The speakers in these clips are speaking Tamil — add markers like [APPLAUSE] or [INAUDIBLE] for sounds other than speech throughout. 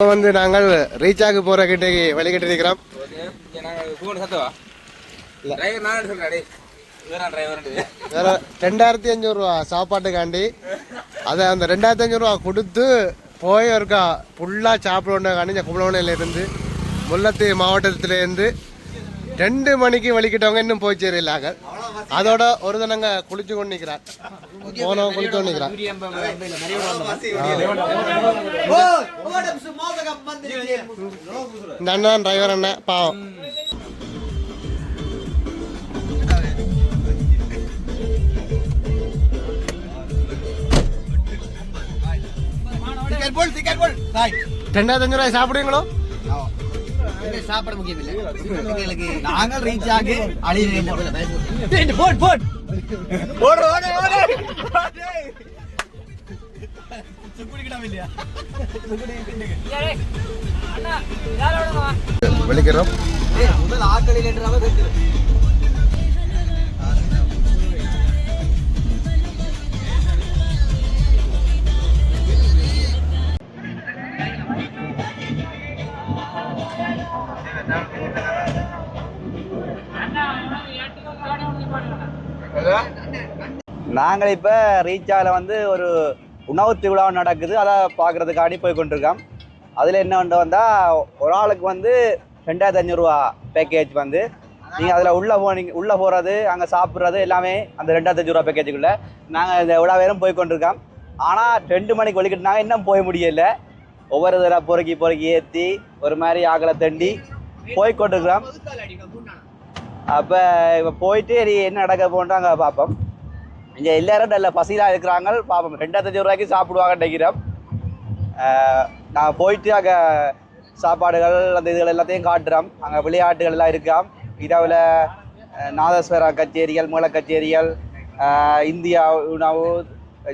இப்போ வந்து நாங்கள் ரீசார்ஜ் போற கிட்ட வழிகிட்டு இருக்கிறோம் வேற ரெண்டாயிரத்தி அஞ்சூறு ரூபா சாப்பாட்டுக்காண்டி. அதை அந்த ரெண்டாயிரத்தி அஞ்சூறு ரூபா கொடுத்து போய் இருக்கா ஃபுல்லாக சாப்பிடணுக்காண்டி இந்த கும்பலவனையில இருந்து முல்லத்தி மாவட்டத்திலேருந்து ரெண்டு மணிக்கு வலிக்கிட்டவங்க இன்னும் போய் சேரலாங்க அதோட ஒரு தினங்க குளிச்சு கொண்டு நிற்கிறார் போனவங்க குளிச்சு கொண்டு நிற்கிறார் இந்த அண்ணன் டிரைவர் அண்ணன் பாவம். ரெண்டாயிரத்தி அஞ்சு ரூபாய் சாப்பிடுவீங்களோ? சாப்பாடு முக்கியம் இல்லை. எங்களுக்கு நாங்கள் ரீச் ஆகி போட் போட் வெளிக்கிறோம் முதல் ஆக்களில் என்றாவே நாங்கள் இப்போ ரீச்சாவில் வந்து ஒரு உணவு திருவிழா நடக்குது. அதை பார்க்குறதுக்காண்டி போய் கொண்டிருக்கோம் அதில் என்ன ஒன்று வந்தால் ஒரு ஆளுக்கு வந்து ரெண்டாயிரத்தி அஞ்சூறுரூவா பேக்கேஜ் வந்து. நீங்கள் அதில் உள்ளே போனீங்க உள்ளே போகிறது அங்கே சாப்பிட்றது எல்லாமே அந்த ரெண்டாயிரத்தி அஞ்சூறுரூவா பேக்கேஜுக்குள்ளே நாங்கள் இந்த விழா வேறும் போய் கொண்டிருக்கோம் ஆனால் ரெண்டு மணிக்கு ஒழிக்கிட்டாங்க இன்னும் போய் முடியல. ஒவ்வொரு இதில் பொறுக்கி பொறுக்கி ஏற்றி ஒரு மாதிரி ஆகலை தண்டி போய் கொண்டிருக்கிறோம் அப்போ இப்போ போயிட்டு என்ன நடக்க போன்றாங்க பார்ப்போம் இங்கே எல்லாரும் நல்ல பசியிலாக இருக்கிறாங்க. பாப்போம் ரெண்டாயிரத்தஞ்சு ரூபாய்க்கு சாப்பிடுவாங்க நினைக்கிறோம் நான் போயிட்டு அங்கே சாப்பாடுகள் அந்த இதுகள் எல்லாத்தையும் காட்டுறோம் அங்கே விளையாட்டுகள் எல்லாம் இருக்காம் இரவில் நாதஸ்வர கச்சேரிகள் மூல கச்சேரிகள் இந்தியா உணவு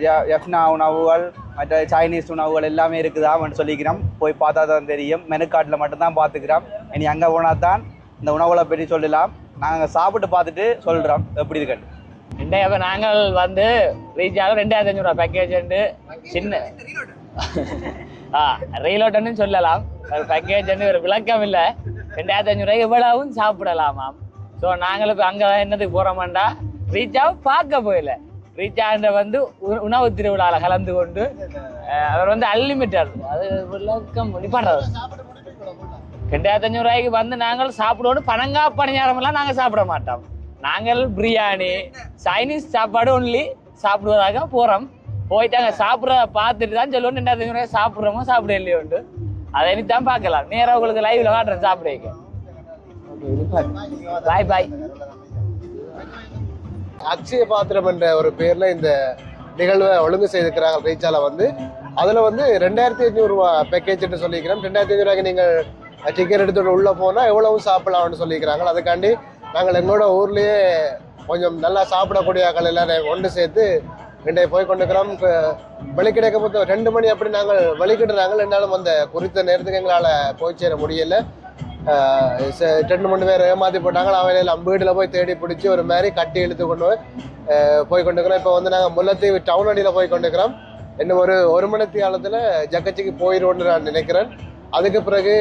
ய- எஃப்னா உணவுகள் மற்ற சைனீஸ் உணவுகள் எல்லாமே இருக்குதான்னு சொல்லிக்கிறோம் போய் பார்த்தா தான் தெரியும். மெனு கார்டில் மட்டும்தான் பார்த்துக்கிறோம் இனி அங்கே போனால் தான் இந்த உணவுகளை பற்றி சொல்லலாம். நாங்கள் சாப்பிட்டு பார்த்துட்டு சொல்கிறோம் எப்படி இருக்குன்னு. ரெண்டாயிரம் இப்ப நாங்கள் வந்து ரீச் ஆக ரெண்டாயிரத்தி அஞ்சூறு பேக்கேஜ் உண்டு. சின்ன [LAUGHS] ஆ ரீலோட்டன்னு சொல்லலாம். ஒரு பேக்கேஜ் ஒரு விளக்கம் இல்லை. ரெண்டாயிரத்தி அஞ்சூறுவாய்க்கு இவ்வளவும் சாப்பிடலாமாம். ஸோ நாங்களுக்கு அங்கே என்னதுக்கு போகிறோமாண்டா ரீச் ஆக பார்க்க போயில ரீச் ஆகின்ற வந்து உணவு திருவிழாவில் கலந்து கொண்டு அவர் வந்து அன்லிமிட்டட் அது விளக்கம் நிப்பாடுறது ரெண்டாயிரத்தி அஞ்சூறு ரூபாய்க்கு வந்து நாங்கள் சாப்பிடுவோம் பனங்கா பணியாரம் எல்லாம் நாங்கள் சாப்பிட மாட்டோம். நாங்கள் பிரியாணி. சைனீஸ் சாப்பாடு ஒன்லி சாப்பிடுவதாக போகிறோம் போயிட்டு அங்கே சாப்பிட்றத பார்த்துட்டு தான் சொல்லுவோம். ரூபாய் சாப்பிட்றோமோ சாப்பிட இல்லையோண்டு அதை இனி தான் பார்க்கலாம். நேராக உங்களுக்கு லைவ்ல காட்டுறேன். சாப்பிட பாய் பாய் அக்ஷய பாத்திரம் என்ற ஒரு பேர்ல இந்த நிகழ்வை ஒழுங்கு செய்திருக்கிறாங்க ரீச்சால வந்து. அதுல வந்து ரெண்டாயிரத்தி ரூபா பேக்கேஜ்னு சொல்லிக்கிறோம் ரெண்டாயிரத்தி அஞ்சூறு ரூபாய்க்கு நீங்கள் டிக்கெட் எடுத்துட்டு உள்ள போனா எவ்வளவு சாப்பிடலாம்னு சொல்லிக்கிறாங்க அதுக்காண்டி நாங்கள் எங்களோட ஊர்லேயே கொஞ்சம் நல்லா சாப்பிடக்கூடிய ஆக்கள் எல்லாரும் ஒன்று சேர்த்து இன்றைய போய் கொண்டிருக்கிறோம். இப்போ கிடைக்க மொத்தம் ரெண்டு மணி அப்படி நாங்கள் வெளிக்கிட்டுறாங்க இருந்தாலும் அந்த குறித்த நேரத்துக்கு எங்களால் போய் சேர முடியல. ச- ரெண்டு மூணு பேர் ஏமாற்றி போட்டாங்க. அவையில வீட்டில் போய் தேடி பிடிச்சி ஒரு மாதிரி கட்டி இழுத்து கொண்டு போய் கொண்டுக்கிறோம் போய் இப்போ வந்து நாங்கள் முல்லத்தீவு டவுன் அடியில் போய் கொண்டுக்கிறோம் இன்னும் ஒரு ஒரு மணி காலத்தில் ஜக்கச்சிக்கு போயிடுவோன்னு நான் நினைக்கிறேன். அதுக்கு பிறகு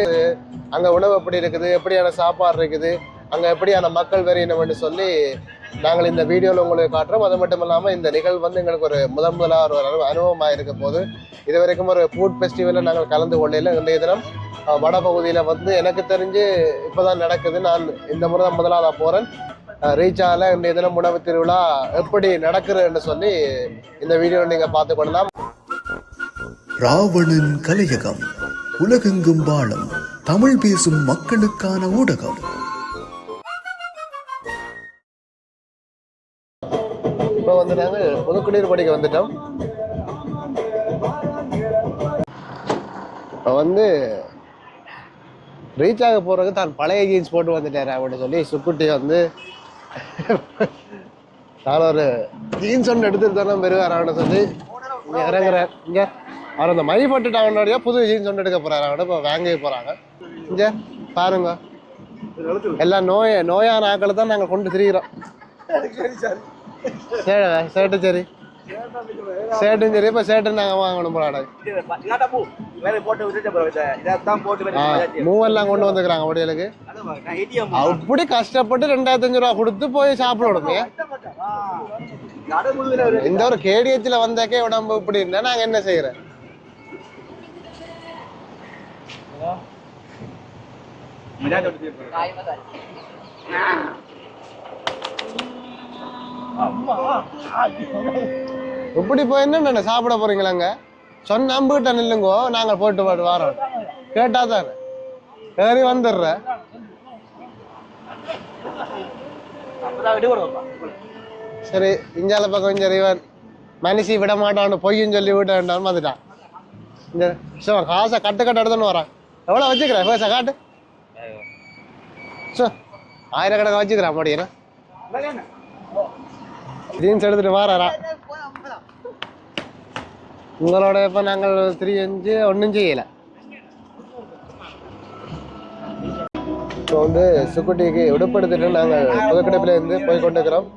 அங்கே உணவு எப்படி இருக்குது? எப்படியான சாப்பாடு இருக்குது? அங்கே எப்படியான மக்கள் வெறியினம்னு சொல்லி நாங்கள் இந்த வீடியோவில் உங்களுக்கு காட்டுறோம். அது மட்டும் இல்லாமல் இந்த நிகழ்வு வந்து எங்களுக்கு ஒரு முதன் முதலாக ஒரு அனுபவமாக இருக்க போது இது வரைக்கும் ஒரு ஃபுட் ஃபெஸ்டிவலில் நாங்கள் கலந்து கொள்ளையில் இன்றைய தினம் வடபகுதியில் வந்து எனக்கு தெரிஞ்சு இப்போ தான் நடக்குது. நான் இந்த முறை தான் முதலாக போகிறேன் ரீச்சால இன்றைய தினம் உணவு திருவிழா எப்படி நடக்குதுன்னு சொல்லி இந்த வீடியோவில் நீங்கள் பார்த்து கொள்ளலாம். ராவணன் கலையகம் உலகெங்கும் வாழும் தமிழ் பேசும் மக்களுக்கான ஊடகம். நாங்கள் புதுக்குடியிர் படிக்க வந்துட்டோம். வந்து ரீச் ஆக போறதுக்கு தான். பழைய ஜீன்ஸ் போட்டு வந்துட்டாரு அப்படின்னு சொல்லி சுக்குட்டி வந்து நான் ஒரு ஜீன்ஸ் ஒன்று எடுத்துட்டு தானே பெறுவாரான்னு சொல்லி இங்க இறங்குறேன். இங்க அவர் அந்த மை போட்டுட்டாங்கன்னோடய புது ஜீன்ஸ் ஒன்று எடுக்க போறாரு. அவட இப்போ வாங்க போறாங்க. இங்க பாருங்க. எல்லாம் நோய நோயான ஆக்களை தான் நாங்கள் கொண்டு திரிகிறோம் சரி சரி. சேட்டும் சரி இப்போ சேட்டு நாங்கள் வாங்கணும் போலாடா மூவெல்லாம் கொண்டு வந்துக்கிறாங்க வடியலுக்கு அப்படி கஷ்டப்பட்டு ரெண்டாயிரத்தஞ்சு ரூபா கொடுத்து போய் சாப்பிடணுமே இந்த ஒரு கேடிஎச்ல வந்தாக்கே உடம்பு இப்படி இருந்தால் நாங்கள் என்ன செய்யறோம் இப்படி போய் என்ன சாப்பிட போறீங்களாங்க சொன்ன நம்பிக்கிட்ட நில்லுங்கோ நாங்க போட்டு போட்டு வரோம். கேட்டா தானே? ஏறி வந்துடுறேன் சரி இஞ்சால பக்கம் சரி இவன் மனுஷி விட மாட்டான்னு பொய்யும் சொல்லி விட வேண்டாம்னு வந்துட்டான். இந்த சிவன் காசை கட்டு கட்டு எடுத்துன்னு வரான். எவ்வளோ வச்சுக்கிறேன் பேச காட்டு. சோ ஆயிரக்கணக்காக வச்சுக்கிறேன் அப்படின்னா ஜீன்ஸ் எடுத்துட்டு வாரா உங்களோட இப்போ நாங்கள் த்ரீ அஞ்சு ஒன்றும் செய்யலை இப்போ வந்து சுக்குட்டிக்கு உடுப்படுத்திட்டு நாங்கள் புதுக்கடைப்பில் போய் கொண்டிருக்கிறோம்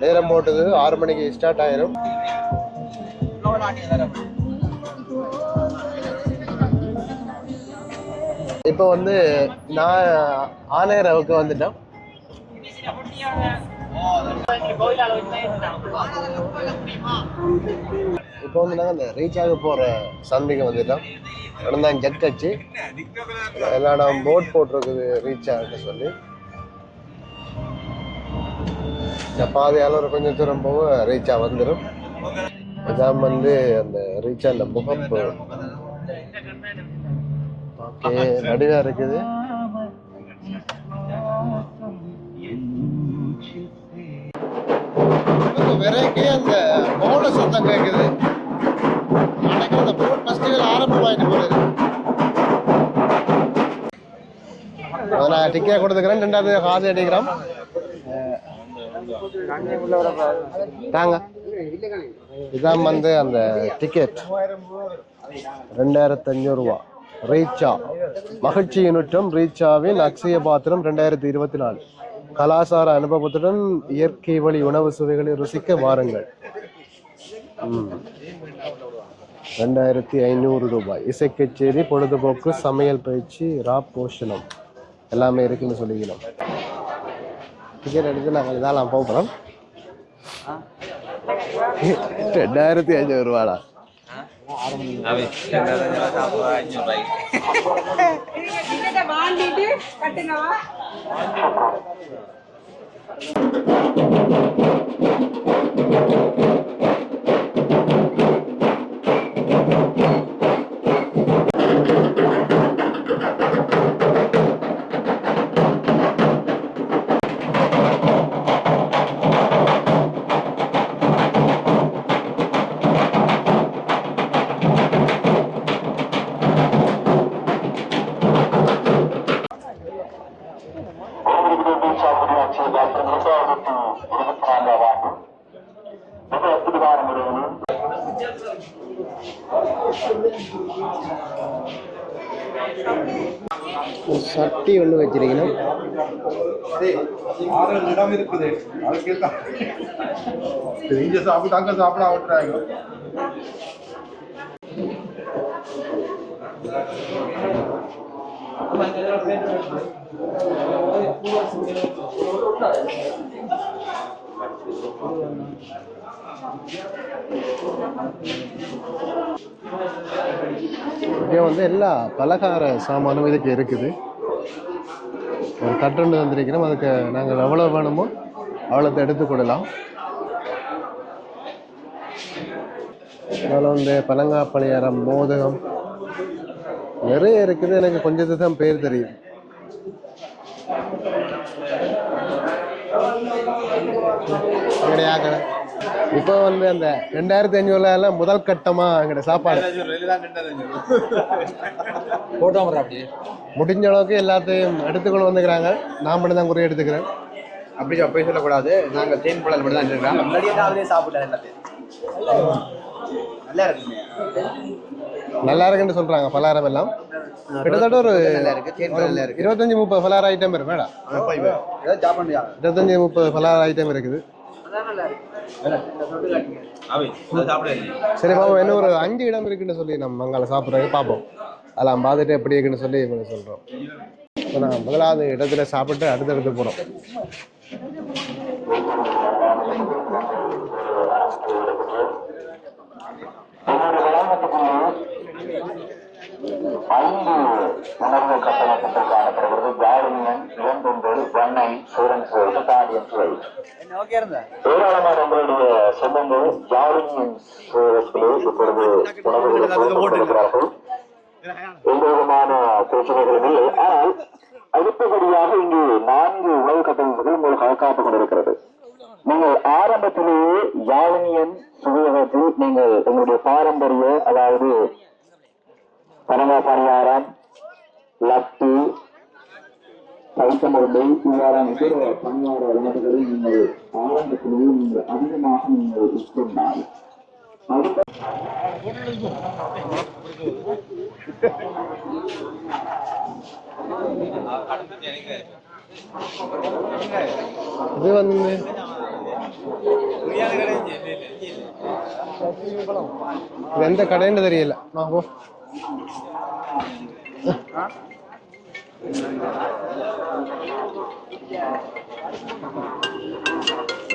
நேரம் போட்டது ஆறு மணிக்கு ஸ்டார்ட் ஆயிரும். இப்போ வந்து நான் ஆனையரவுக்கு வந்துட்டேன் இப்போ வந்து நாங்கள் இந்த ரீச் ஆக போகிற சந்தைக்கு வந்துட்டோம். நடந்தாங்க ஜெட் கட்சி எல்லா இடம் போட் போட்டிருக்குது ரீச் ஆகிட்டு சொல்லி. இந்த பாதையால் ஒரு கொஞ்சம் தூரம் போக ரீச்சாக வந்துடும் இதான் வந்து அந்த ரீச் அந்த முகப்பு. ஓகே நடுவாக இருக்குது. விரைக்கே அந்த போட சத்தம் கேட்குது அன்னைக்கு அந்த போட் ஃபெஸ்டிவல் ஆரம்பமாயிட்டு போகுது நான் டிக்கெட் கொடுத்துக்கிறேன். ரெண்டாவது காசு அடிக்கிறோம். தாங்க. இதான் வந்து அந்த டிக்கெட் ரெண்டாயிரத்தி அஞ்சூறு ரீச்சா. மகிழ்ச்சி யூனிட்டும் ரீச்சாவின் அக்ஷய பாத்திரம் ரெண்டாயிரத்தி இருபத்தி நாலு. கலாசார அனுபவத்துடன் இயற்கை வழி உணவு சுவைகளை ருசிக்க வாருங்கள் ம். ரெண்டாயிரத்தி ஐநூறு ரூபாய் இசை கச்சேரி பொழுதுபோக்கு சமையல் பயிற்சி ரா போஷணம் எல்லாமே இருக்குன்னு சொல்லிக்கலாம் டிக்கெட் எடுத்து நாங்கள் இதெல்லாம் போகிறோம் ரெண்டாயிரத்தி ஐநூறு ரூபாடா டிக்கெட்டை வாங்கிட்டு கட்டுங்கவா சட்டி ஒன்று வச்சிருக்கணும். ஆறு இடம் இருக்குது. அதுக்கு தான் இது இங்க சாப்பிட்டு அங்க சாப்பிட விட்டுறாங்க இங்கே வந்து எல்லா பலகார சாமானும் இதுக்கு இருக்குது. ஒரு கட்டுண்டு வந்திருக்கிறோம் அதுக்கு நாங்கள் எவ்வளோ வேணுமோ அவ்வளோத்தை எடுத்துக்கொள்ளலாம் அதனால் வந்து பழங்கா பணியாரம் மோதகம் நிறைய இருக்குது. எனக்கு கொஞ்சத்து தான் பேர் தெரியும். கிடையாது இப்போ வந்து அந்த ரெண்டாயிரத்தி அஞ்சூறுல முதல் கட்டமா எங்கட சாப்பாடு. முடிஞ்ச அளவுக்கு எல்லாத்தையும் எடுத்துக்கொண்டு வந்துக்கிறாங்க. நான் மட்டும் தான் குறைய எடுத்துக்கிறேன். அப்படி அப்படி சொல்லக்கூடாது. நாங்கள் தேன் பழல் மட்டும் தான் இருக்கிறோம் முன்னாடியே சாப்பிட்டேன் எல்லாத்தையும். நல்லா இருக்குங்க நல்லா இருக்குன்னு சொல்றாங்க பலகாரம் எல்லாம். கிட்டத்தட்ட ஒரு நல்லா இருக்கு. தேன் பழல் நல்லா இருக்கு. இருபத்தஞ்சு முப்பது பலகார ஐட்டம் இருக்கு மேடம். இருபத்தஞ்சு முப்பது பலகார ஐட்டம் இருக்குது. சரி பாப்போம். என்ன ஒரு அஞ்சு இடம் இருக்குன்னு சொல்லி நம்ம அங்கே சாப்பிட்றதுக்கு பார்ப்போம் அதெல்லாம் பார்த்துட்டு எப்படி இருக்குன்னு சொல்லி கொஞ்சம் சொல்கிறோம் இப்போ நாங்கள் முதலாவது இடத்துல சாப்பிட்டு அடுத்தடுத்து போகிறோம் ஐந்து உணர்வு கட்டணத்தில் காணப்படுகிறது ஜாலியன் இரண்டொன்று சென்னை சூரன் சுவை தாடியன் சுவை ஏராளமான உங்களுடைய சொந்தங்கள் சுவைகளே இப்பொழுது உணவுகளை எந்த விதமான பிரச்சனைகளும் இல்லை. ஆனால் அடுத்தபடியாக இங்கு நான்கு உணவு கட்டணங்கள் உங்களுக்கு காத்துக் கொண்டிருக்கிறது. நீங்கள் ஆரம்பத்திலேயே யாழினியன் சுவையகத்தில் நீங்கள் உங்களுடைய பாரம்பரிய அதாவது பரம பரிகாரம் லட்டு பைத்தமுருண்டை இவ்வாறான பணியார உணவுகளை நீங்கள் அதிகமாக நீங்கள் உட்கொண்டால் அடுத்த இது வந்து இது எந்த கடைன்னு தெரியல நான் போ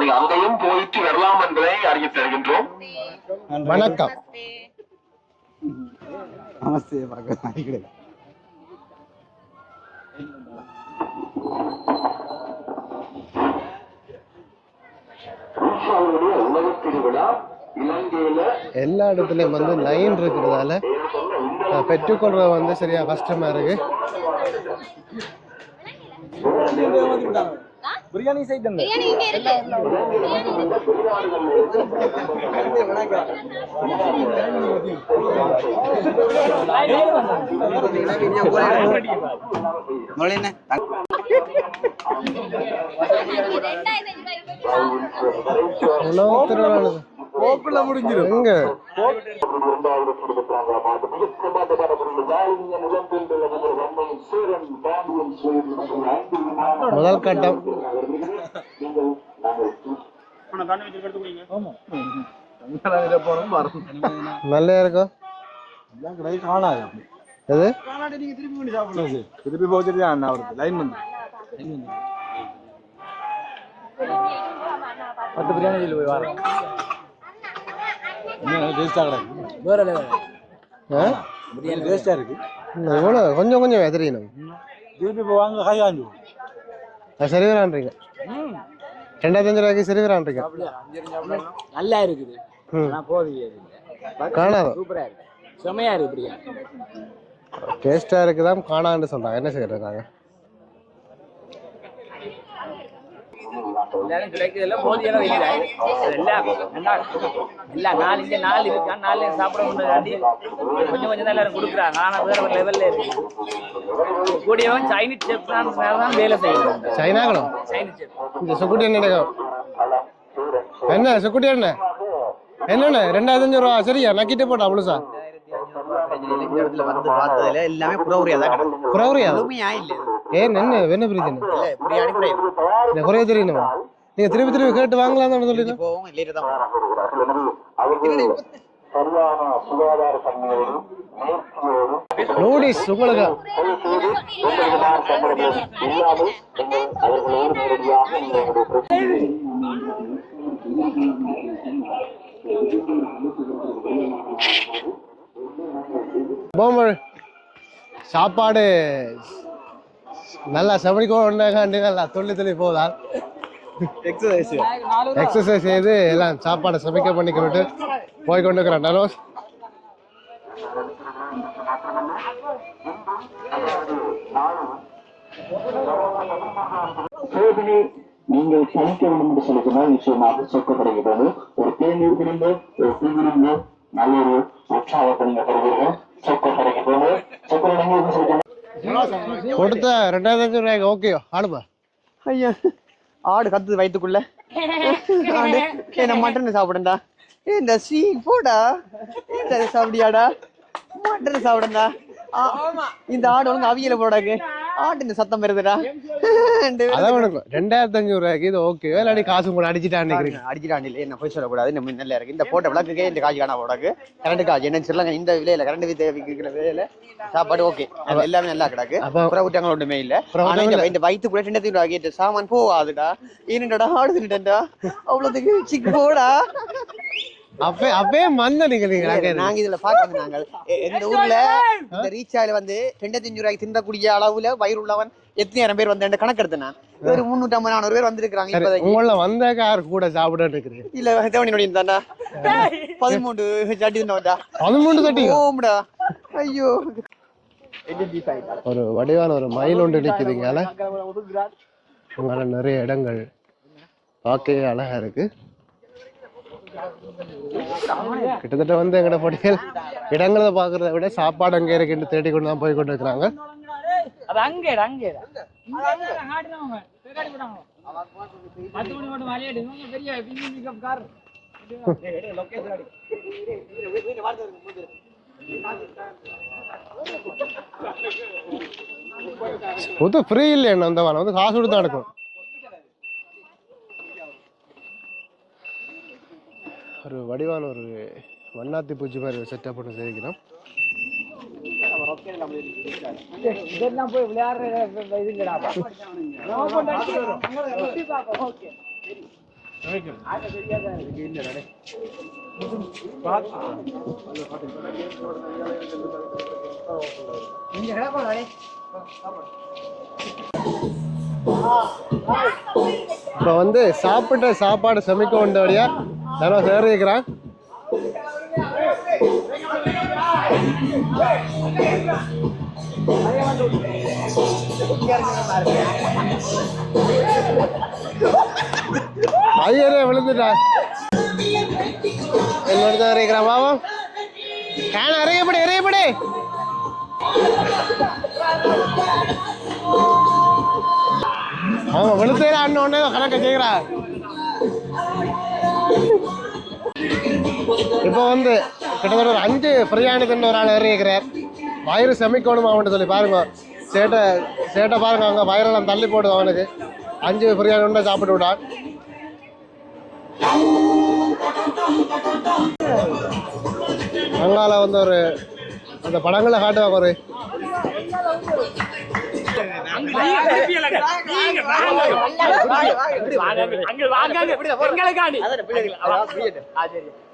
நீங்க அங்கேயும் போயிட்டு வரலாம் என்பதை அறிய தருகின்றோம். வணக்கம். நமஸ்தே இலங்கையில எல்லா இடத்துலயும் வந்து லைன் இருக்கிறதால பெற்றுக்கொள்றது வந்து சரியா கஷ்டமா இருக்கு. பிரியாணி இங்க இருக்கு மொழி என்ன உணவு திருவிழா எங்க இரண்டாயிரத்தி சுவையில் ஐந்து விமான முதல் கட்டம். நல்லா இருக்கும் எது? திருப்பி போச்சுட்டு தான் அவருக்கு லைன் வந்து பத்து பிரியாணி போய் வரேன். வேற லெவல் ஆ? பிரியாணி டேஸ்டா இருக்கு. கொஞ்சம் கொஞ்சம் எதிரிணும் திருப்பி இப்போ வாங்க கையாண்டு அது சரி வரான்றீங்க ரெண்டாயிரத்தி அஞ்சு ரூபாய்க்கு சரி வரான்றீங்க நல்லா இருக்குது. ம். ஆனா போதும் காணாத சூப்பரா இருக்கு. செமையா இருக்கு டேஸ்டா இருக்குதான் காணான்னு சொல்றாங்க என்ன செய்யறது எல்லாரும் கிடைக்கிறதுல போதியான வெளியில எல்லாம் நல்லா எல்லாம் நாலு இங்க நாலு இருக்கா நாலு சாப்பிட முடியாது கொஞ்சம் கொஞ்சம் தான் எல்லாரும் கொடுக்குறாங்க ஆனா வேற ஒரு லெவல்ல இருக்கு கூடியவன் சைனீஸ் செஃப் தான் வேலை செய்யணும் சைனாக்களும் சைனீஸ் செஃப் இந்த சுக்குட்டி என்ன என்ன சுக்குட்டி என்ன என்னண்ணே ரெண்டாயிரத்தி அஞ்சு ரூபா சரியா நக்கிட்டு போட்டா முழுசா இந்த இடத்துல வந்து பார்த்ததுல எல்லாமே புறவுரியா தான் கிடக்கும் எதுவுமே இல்லை ஏன் என்ன என்ன பிரச்சனை இந்த குறைய தெரியணுமா நீங்க திருப்பி திருப்பி கேட்டு வாங்கலாம் சொல்லி போவோம் லேட்டு தான் போவோம் அவர்கள் சரியான சுகாதார தன்மையோடும் நேர்த்தியோடும் நூடிஸ் உங்களுக்கு? சாப்பாடு நல்லா சமைக்கொண்டாண்டு நல்லா துள்ளி துள்ளி போதால். எக்ஸசைஸ் எக்ஸசைஸ் செய்து எல்லாம் சாப்பாடு சமைக்க பண்ணிக்கிட்டு போய் கொண்டு இருக்கிறேன் சோதனை நீங்கள் சமைக்க வேண்டும் என்று சொல்லி சொன்னால் நிச்சயமாக சொக்க கிடைக்கிறது ஒரு தேநீர் விருந்து ஒரு டீ விருந்து நல்ல ஒரு உற்சாகத்தை நீங்க பெறுவீர்கள். சொக்க கிடைக்கிறது சொக்க நீங்க சொல்லி கொடுத்த ரெண்டாயிரத்தி அஞ்சூறு ரூபாய்க்கு ஓகேயோ ஆடுப்பா. ஐயா ஆடு கத்துது வயிற்றுக்குள்ள ஆடு என்ன மட்டன் சாப்பிடுண்டா இந்த சீ போடா. இந்த சாப்பிடியாடா மட்டன் சாப்பிடுண்டா இந்த ஆடு ஒழுங்கு அவியல போடாக்கு ஆட்டு இந்த சத்தம் வருதுடா. அதான் ரெண்டாயிரத்தி அஞ்சூறு ரூபாய்க்கு இது ஓகே இல்லாட்டி காசு கூட நினைக்கிறீங்க அடிக்கிறான் இல்லை என்ன போய் சொல்லக்கூடாது நம்ம நல்லா இருக்கு. இந்த போட்ட விளக்குக்கே இந்த காசு காணா போடாக்கு கரண்ட் காசு என்ன சொல்லுங்க இந்த விலையில கரண்ட் விற்கிற விலையில சாப்பாடு ஓகே எல்லாமே நல்லா கிடக்கு. புற ஊட்டங்கள் ஒன்றுமே இல்ல. புற ஆனா ஊட்டங்கள் இந்த இந்த வயிற்று கூட ரெண்டாயிரத்தி ரூபாய் கேட்டு சாமான் போகாதுடா ஈனடா ஆடு தின்னுட்டா அவ்வளவுக்கு சிக்கு போடா. அப்பே அப்பயே மந்த நீங்க நீங்க இதுல பார்க்க வந்து நாங்கள். எ- எங்க ஊர்ல இந்த ரீச்சாயில வந்து ரெண்டாயிரத்தி அஞ்சு ரூபாய்க்கு தின்னக்கூடிய அளவுல வயிறு உள்ளவன் எத்தனாயிரம் பேர் வந்து கணக்கு எடுத்தேன் நான். ஒரு முன்னூத்தி ஐம்பது நானூறு பேர் வந்திருக்காங்க உங்கள வந்த கார் கூட சாப்பிட்டு இருக்கிறீங்க. இல்ல தேவனி தாண்டா பதிமூன்று சட்டி தின்னவன்டா. பதிமூணு தட்டி ஓம்டா. ஐயோ. ஒரு வடிவான ஒரு மயில் ஒன்று உங்களால நிறைய இடங்கள். பார்க்கவே அழகா இருக்கு. கிட்டத்தட்ட வந்து எங்கட பட்டியல் இடங்களை பார்க்கறத விட சாப்பாடு அங்கே இருக்குன்னு தேடி கொண்டு தான் போய் கொண்டு இருக்கிறாங்க புது ஃப்ரீ இல்லை என்ன அந்த வாரம். வந்து காசு கொடுத்து தான் ஒரு வடிவான ஒரு வண்ணாத்தி பூச்சி மாதிரி செட்டப் பண்ணி செய்திக்கிறோம் இதெல்லாம் போய் விளையாடுற இதுங்கடா. இப்போ வந்து சாப்பிட்ட சாப்பாடு சமைக்க வந்தபடியா நான் சேர ஐயரே விழுந்துட்டா. என்னோட தான் இருக்கிறேன் பாவம் கேன் இறங்கப்படி இறங்கப்படி. அவன் விழுத்தேன் அண்ணன் உடனே கணக்க செய்கிறா இப்போ வந்து கிட்டத்தட்ட ஒரு அஞ்சு பிரியாணி ஒரு ஆள் இறங்கிக்கிறார் வயிறு செமிக்கணும் அவன்ட்டு சொல்லி பாருங்க சேட்டை சேட்டை பாருங்க அவங்க வயிறெல்லாம் தள்ளி போடுது அவனுக்கு அஞ்சு பிரியாணி உண்டை சாப்பிட்டு விடான் அங்கால வந்து ஒரு அந்த படங்களை காட்டுவாங்க ஒரு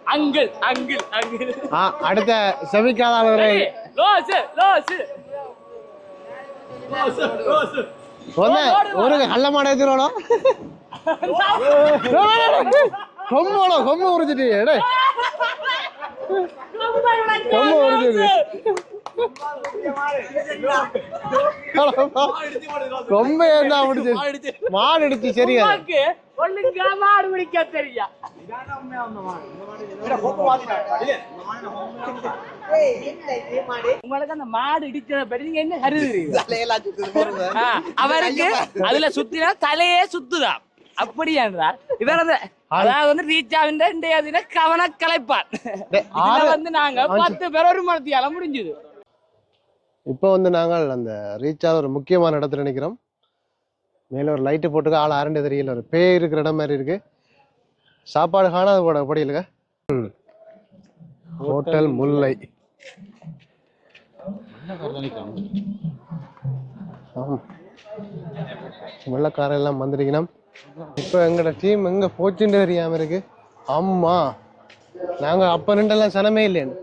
அங்கிள் அங்கிள் அங்கிள். ஆ, அடுத்த செமிக்காத லோசு ஒண்ணு ஒரு கள்ள மாட எடுத்துடணும் கொம்போட கொம்பு உரிச்சிட்டு. எடே கொம்பு உரிச்சிட்டு. கொம்பு என்ன மாடு அடிச்சு சரியா? மாடு பிடிக்க தெரியா? உங்களுக்கு அந்த மாடு இடிச்சத பத்தி நீங்க என்ன கருதுறீங்க? ஆ, அவருக்கு அதுல சுத்தினா தலையே சுத்துதான் அப்படி என்றால் இவர் அதாவது வந்து இன்றைய தின கவன கலைப்பான். இதுல வந்து நாங்க பத்து பேர் ஒரு மணத்தியால முடிஞ்சது. இப்போ வந்து நாங்கள் அந்த ரீச்சாக ஒரு முக்கியமான இடத்துல நிற்கிறோம் மேலே ஒரு லைட்டு போட்டுக்க ஆள் அரண்டு தெரியல. ஒரு பேய் இருக்கிற இடம் மாதிரி இருக்கு. சாப்பாடு காணாத போட பொடியிலுங்க ஹோட்டல் முல்லை. எல்லாம் வந்திருக்கணும். இப்போ எங்களோட டீம் எங்கே போச்சுன்னு தெரியாம இருக்கு. அம்மா. நாங்கள் அப்போ ரெண்டெல்லாம் சனமே இல்லைன்னு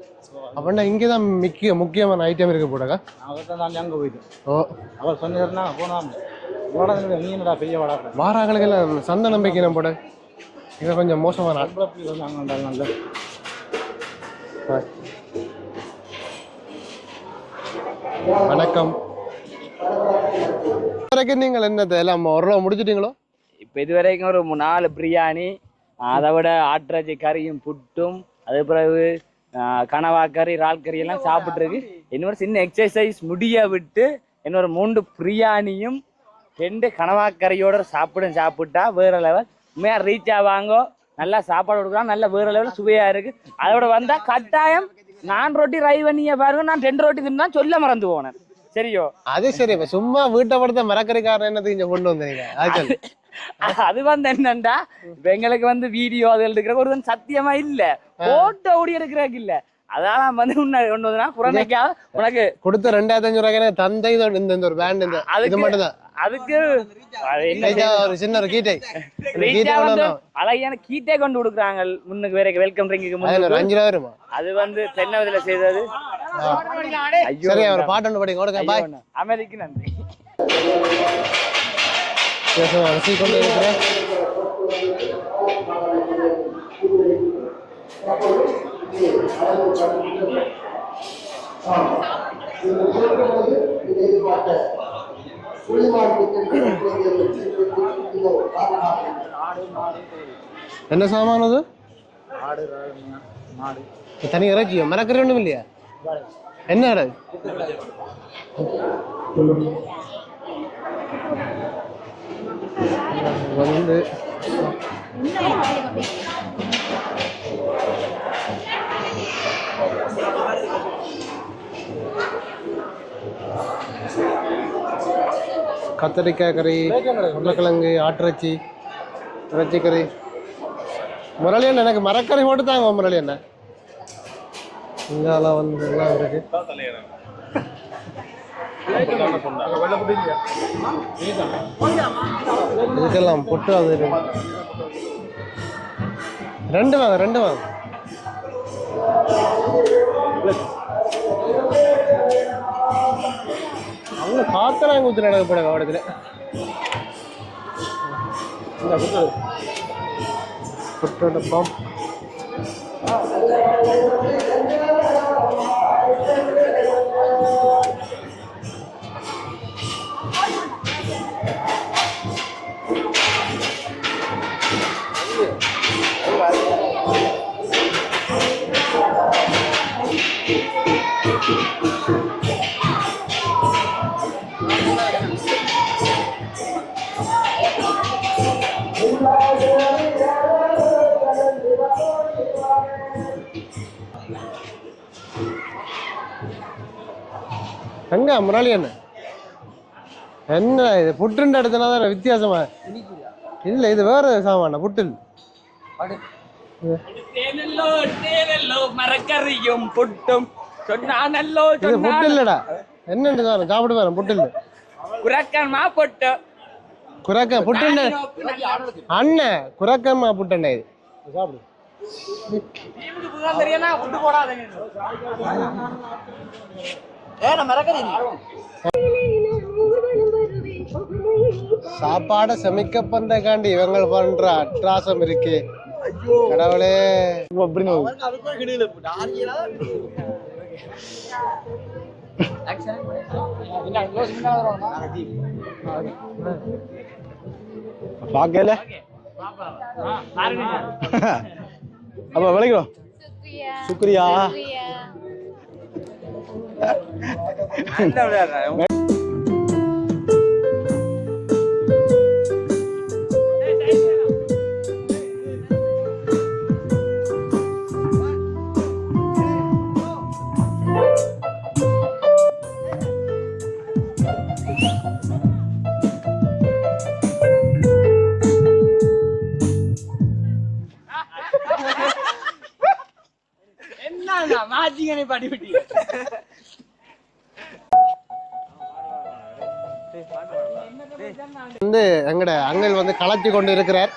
அப்படின்னா இங்கே தான் முக்கிய முக்கியமான ஐட்டம் இருக்கு போடக்கா அங்கே ஓ. அவர் பெரிய வடை? வாராங்களுக்கு சந்த நம்பிக்கை நம்ம போட இது கொஞ்சம் மோசமான அங்கே நல்ல. வணக்கம். வரைக்கும் நீங்கள் என்னத்தை எல்லாம் ஓரளவு முடிச்சிட்டீங்களோ? இப்போ இது வரைக்கும் ஒரு நாலு பிரியாணி அதை விட ஆட்டிறைச்சி கறியும் புட்டும் அது பிறகு கனவா கறி இறால் கறி எல்லாம் சாப்பிட்ருக்கு இன்னொரு சின்ன எக்ஸசைஸ் முடிய விட்டு இன்னொரு மூன்று பிரியாணியும் ரெண்டு கனவா கறியோட சாப்பிடும் சாப்பிட்டா வேற லெவல் உண்மையா ரீச் ஆவாங்கோ நல்லா சாப்பாடு கொடுக்குறாங்க நல்ல வேற லெவல் சுவையா இருக்கு. அதோட வந்தா கட்டாயம் நான் ரொட்டி ரை பண்ணிய பாருங்க. நான் ரெண்டு ரொட்டி தின்னா சொல்ல மறந்து போனேன். சரியோ? அது சரி. இப்ப சும்மா வீட்டை படுத்த மரக்கறிக்காரன் என்னது இங்க கொண்டு வந்தீங்க? அது வந்து என்னண்டா? இப்ப எங்களுக்கு வந்து வீடியோ அது எடுக்கிற ஒரு சத்தியமா இல்ல. போட்டோ ஓடி எடுக்கிறதுக்கு இல்ல. அதான் நான் வந்து கொண்டு வந்தா புறணைக்காக உனக்கு கொடுத்த ரெண்டாயிரத்தி அஞ்சூறு ரூபாய்க்கு தந்தை இந்த இந்த ஒரு பேண்ட் இந்த. இது அதுக்கு மட்டும் தான். அதுக்கு ஒரு சின்ன ஒரு கீட்டை. ரீச்சா கீட்டை கொண்டு கொடுக்குறாங்க. முன்னுக்கு வேற வெல்கம் ட்ரிங்க்கு முன்னுக்கு. அஞ்சு ரூபா வருமா? அது வந்து தென்னவதில செய்தது. சரி ஒரு. பாட்டு ஒன்று படிங்க கொடுங்க பாய். அமைதிக்கு நன்றி. ரசி கொண்டு இருக்கிறேன் என்ன சாமான் அது? தனி இறைச்சியோ? மரக்கறி ஒன்றும் இல்லையா? என்ன இடம் வந்து கத்தரிக்காய் கறி உருளைக்கிழங்கு ஆட்டிறைச்சி இறைச்சி கறி முரளி அண்ணன் எனக்கு மரக்கறி போட்டு தாங்க முரளி அண்ணன் இங்கெல்லாம் வந்து எல்லாம் இருக்கு. இதுக்கெல்லாம் பொட்டு அது ரெண்டு வாங்க ரெண்டு வாங்க. அவங்க பாத்திரம் ஊத்து நடக்க போட கவடத்துல இந்த பம்ப். எங்க முரளி என்ன என்ன இது புட்டுன்ற இடத்துல தான் வித்தியாசமா? இல்ல இது வேற சாமான புட்டில் மரக்கறியும் புட்டும். சொன்னானல்லோ இது புட்டு இல்லடா. என்னன்னு சார் சாப்பிட்டு பாரு புட்டு இல்ல. குரக்கன்மா பொட்டு. குரக்க புட்டு அண்ணன் புட்டண்ணே இது சாப்பிடு. தெரியா புட்டு போடாதீங்க சாப்பாடை சமைக்க பண்றதுக்காண்டி இவங்க பண்ற அட்ராசம் இருக்கு. கடவுளே. பார்க்கல அப்ப விளைக்கிறோம் சுக்ரியா. [LAUGHS] என்ன மாஜிங்க நீ படிவிட்டி வந்து எங்கட அங்கல் வந்து கலத்தி கொண்டு இருக்கிறார்.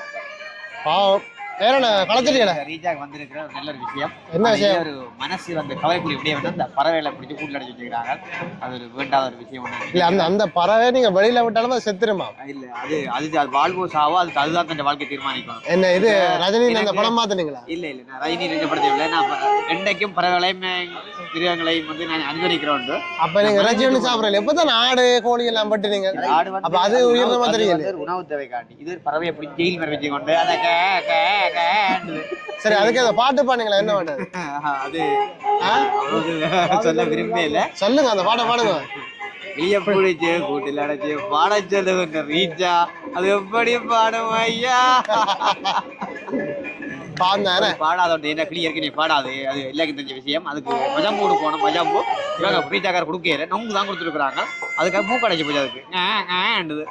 பாவம். வேற கலத்துலீங்களா ரீஜாக் வந்திருக்கிற ஒரு நல்ல ஒரு விஷயம். என்ன விஷயம்? ஒரு மனசு வந்து கவலைக்குரிய இப்படியே வந்து அந்த பறவைகளை பிடிச்சி கூட்டில் அடைச்சு வச்சுக்கிறாங்க. அது ஒரு வேண்டாத ஒரு விஷயம். இல்ல அந்த அந்த பறவை நீங்க வெளியில விட்டாலும் அது செத்துருமா? இல்ல அது அது அது வாழ்வோ சாவோ அது அதுதான் தன் வாழ்க்கை தீர்மானிக்கணும் என்ன இது ரஜினி அந்த படம் மாத்துனீங்களா? இல்ல இல்ல நான் ரஜினி ரெண்டு படத்தையும் இல்லை. நான் ரெண்டைக்கும் பறவைகளையும் மிருகங்களையும் வந்து நான் அப்ப நீங்க ரஜினி சாப்பிடல எப்பதான் ஆடு கோழி எல்லாம் பட்டு நீங்க ஆடு வந்து அப்ப அது ஒரு உணவு தேவை காட்டி இது பறவையை பிடிச்சி ஜெயில் வச்சு கொண்டு அதை. சரி அதுக்கு அந்த பாட்டு பாடுங்களா என்ன பாட்டு அது சொல்ல விரும்பவே இல்லை சொல்லுங்க அந்த பாட்டை பாடுங்க வெளிய பிடிச்சு கூட்டில் அடைச்சு பாட சொல்லுங்க ரீச்சா அது எப்படி பாடும் ஐயா பாடுனாரு பாடாத என்ன கிளி ஏற்கனவே பாடாது அது எல்லாருக்கும் தெரிஞ்ச விஷயம் அதுக்கு மஜாம்பூடு போனோம் மஜாம்பூ இவங்க ரீச்சாக்கார் கொடுக்கல நொங்கு தான் கொடுத்துருக்குறாங்க அதுக்காக மூக்கு அடைச்சு போச்சு அதுக்கு ஆண்டுது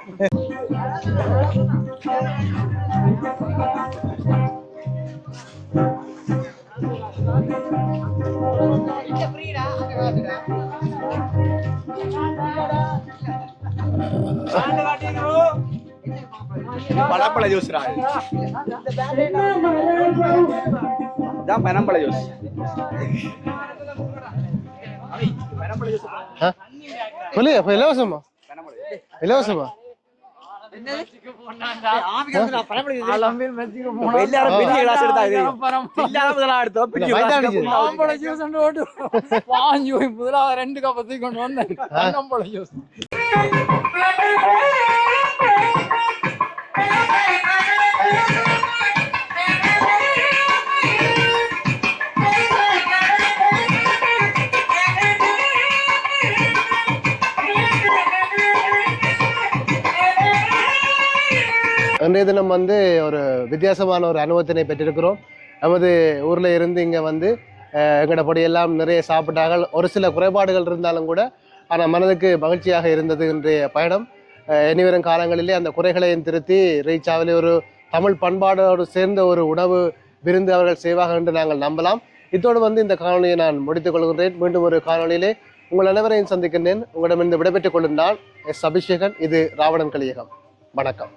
பழப்பழ ஜூஸ் இதான் பனம்பழ ஜூஸ் சொல்லுங்க அப்ப இலவசமா? இலவசமா? முதலாவது ரெண்டு கப்பத்தை கொண்டு வந்தேன். இன்றைய தினம் வந்து ஒரு வித்தியாசமான ஒரு அனுபவத்தினை பெற்றிருக்கிறோம். நமது ஊரில் இருந்து இங்கே வந்து எங்களோட பொடியெல்லாம் நிறைய சாப்பிட்டார்கள். ஒரு சில குறைபாடுகள் இருந்தாலும் கூட ஆனால் மனதுக்கு மகிழ்ச்சியாக இருந்தது இன்றைய பயணம். இனிவரும் காலங்களிலே அந்த குறைகளையும் திருத்தி ரீச்சாவிலே ஒரு தமிழ் பண்பாடோடு சேர்ந்த ஒரு உணவு விருந்து அவர்கள் செய்வார்கள் என்று நாங்கள் நம்பலாம். இதோடு வந்து இந்த காணொலியை நான் முடித்துக் கொள்கின்றேன். மீண்டும் ஒரு காணொலியிலே உங்கள் அனைவரையும் சந்திக்கின்றேன். உங்களிடமிருந்து விடைபெற்றுக் கொள்ளும் நான் எஸ் அபிஷேகன். இது ராவணன் கலியகம். வணக்கம்.